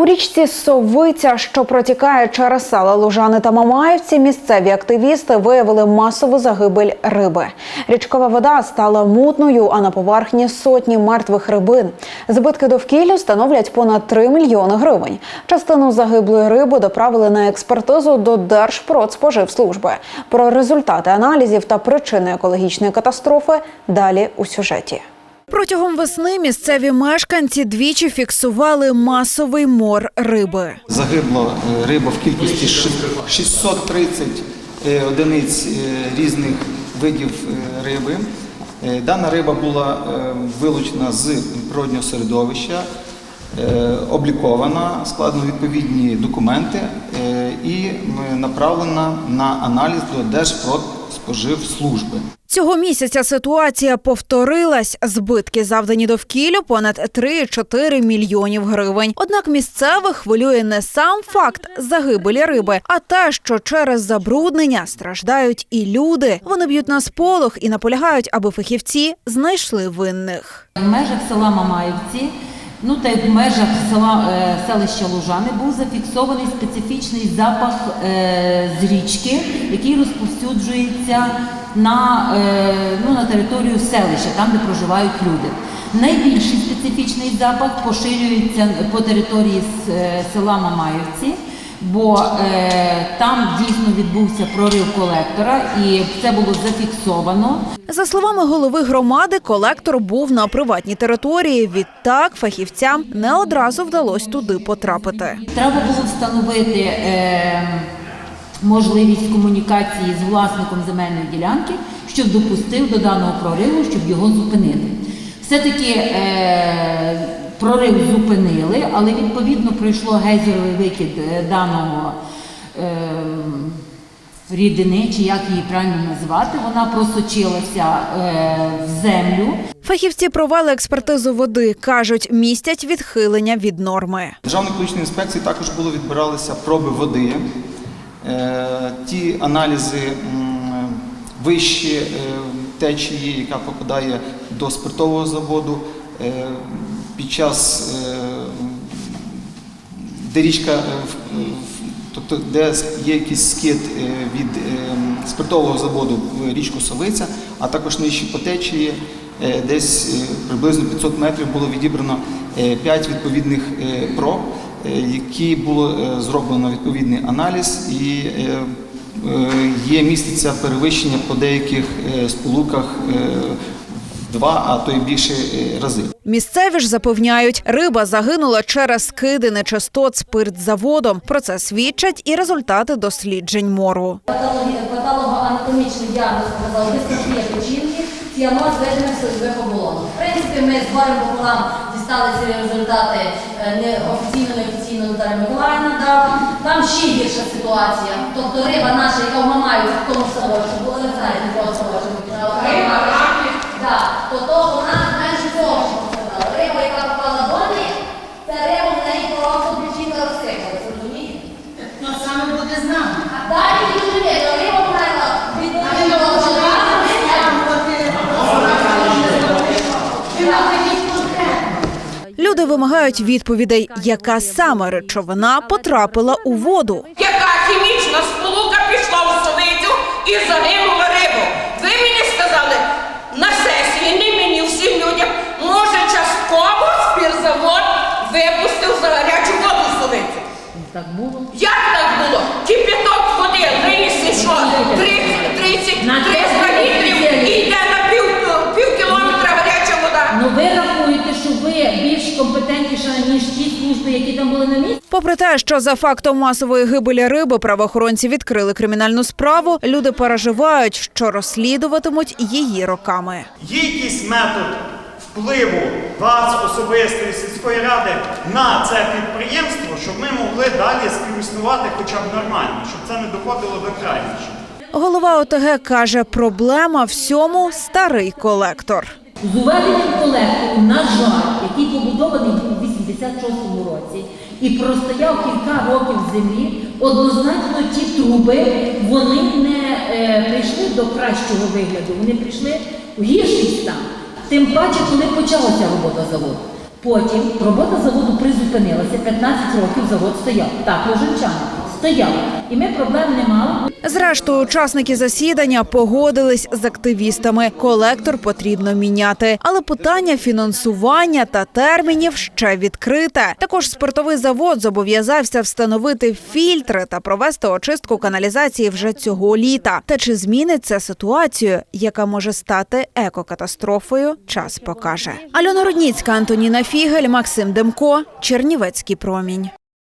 У річці Совиця, що протікає через села Лужани та Мамаївці, місцеві активісти виявили масову загибель риби. Річкова вода стала мутною, а на поверхні сотні мертвих рибин. Збитки довкіллю становлять понад 3 мільйони гривень. Частину загиблої риби доправили на експертизу до Держпродспоживслужби. Про результати аналізів та причини екологічної катастрофи далі у сюжеті. Протягом весни місцеві мешканці двічі фіксували масовий мор риби. Загибло е, риба в кількості 630 е, одиниць е, різних видів риби. Дана риба була вилучена з природнього середовища, облікована, складено відповідні документи і направлена на аналіз до Держпродспоживслужби. Цього місяця ситуація повторилась. Збитки завдані довкіллю понад 3,4 мільйонів гривень. Однак місцевих хвилює не сам факт загибелі риби, а те, що через забруднення страждають і люди. Вони б'ють на сполох і наполягають, аби фахівці знайшли винних. В межах села Мамаївці, ну та й в межах села е, селища Лужани був зафіксований специфічний запах е, з річки, який розповсюджується на, е, ну, на територію селища, там де проживають люди. Найбільший специфічний запах поширюється по території е, села Мамаївці. Бо е, там дійсно відбувся прорив колектора, і це було зафіксовано. За словами голови громади, колектор був на приватній території. Відтак фахівцям не одразу вдалося туди потрапити. Треба було встановити е, можливість комунікації з власником земельної ділянки, щоб допустив до даного прориву, щоб його зупинити. Все-таки е, прорив зупинили, але відповідно пройшло гейзеровий викид е, даного. Е, Рідини, чи як її правильно назвати, вона просочилася е, в землю. Фахівці провели експертизу води. кажуть, містять відхилення від норми. Державної екологічної інспекції також було відбиралися проби води. Е, Ті аналізи вищі е, течії, яка попадає до спиртового заводу. е, Під час, е, де річка, е, тобто де є якийсь скид е, від спиртового заводу в річку Совиця, а також нижчі по течії, е, десь приблизно 500 метрів було відібрано 5 відповідних проб, які було зроблено відповідний аналіз і є міститься перевищення по деяких сполуках два, а то й більше е, рази. Місцеві ж запевняють, риба загинула через скиди нечистот спиртзаводом. Про це свідчать і результати досліджень мору. Патологоанатомічний діагноз показав дистрофія печінки, ціаноз зведених сольових оболонок. В принципі, ми з горем пополам дістали ці результати е, неофіційно, неофіційно Наталя Миколаївна дала. Там ще гірша ситуація. Тобто риба наша, яка в в тому ставочку, була не знаєте, якого ставочку. Риба, да, то то вона менше цього що сказала. Риба, яка попала до неї, це риба в неї просто печінка розсипалась, розумієте? Ну, саме буде з нами. А далі дуже видно, риба померла від Люди вимагають відповідей, яка саме речовина потрапила у воду. Яка хімічна сполука пішла в совицю і загинула рибу? Ви мені сказали на сесії, не мені, всім людям, може частково спірзавод випустив за гарячу воду в совицю. Так було. Як так було? Кипяток води винесли що? 30, 30, На 300 літрів і йде на пів, пів кілометра гаряча вода. Ну ви рахуєте, що ви більш компетентніша, ніж служби, які там були на місці? Попри те, що за фактом масової гибелі риби правоохоронці відкрили кримінальну справу, люди переживають, що розслідуватимуть її роками. Є якийсь метод впливу вас, особистої сільської ради, на це підприємство, щоб ми могли далі співіснувати хоча б нормально, щоб це не доходило до крайнощів. Голова ОТГ каже, проблема всьому старий колектор. З уведенням колектору, на жаль, який побудований у 86-му році і простояв кілька років в землі, однозначно ті труби вони не е, прийшли до кращого вигляду, вони прийшли в гірший стан. Тим паче, коли почалася робота заводу. Потім робота заводу призупинилася, 15 років завод стояв. Так, лужанчани, стояв. І ми проблем не мали. Зрештою, учасники засідання погодились з активістами. Колектор потрібно міняти, але питання фінансування та термінів ще відкрите. Також спиртовий завод зобов'язався встановити фільтри та провести очистку каналізації вже цього літа. Та чи змінить це ситуацію, яка може стати екокатастрофою? Час покаже. Альона Рудніцька, Антоніна Фігель, Максим Демко, Чернівецький промінь.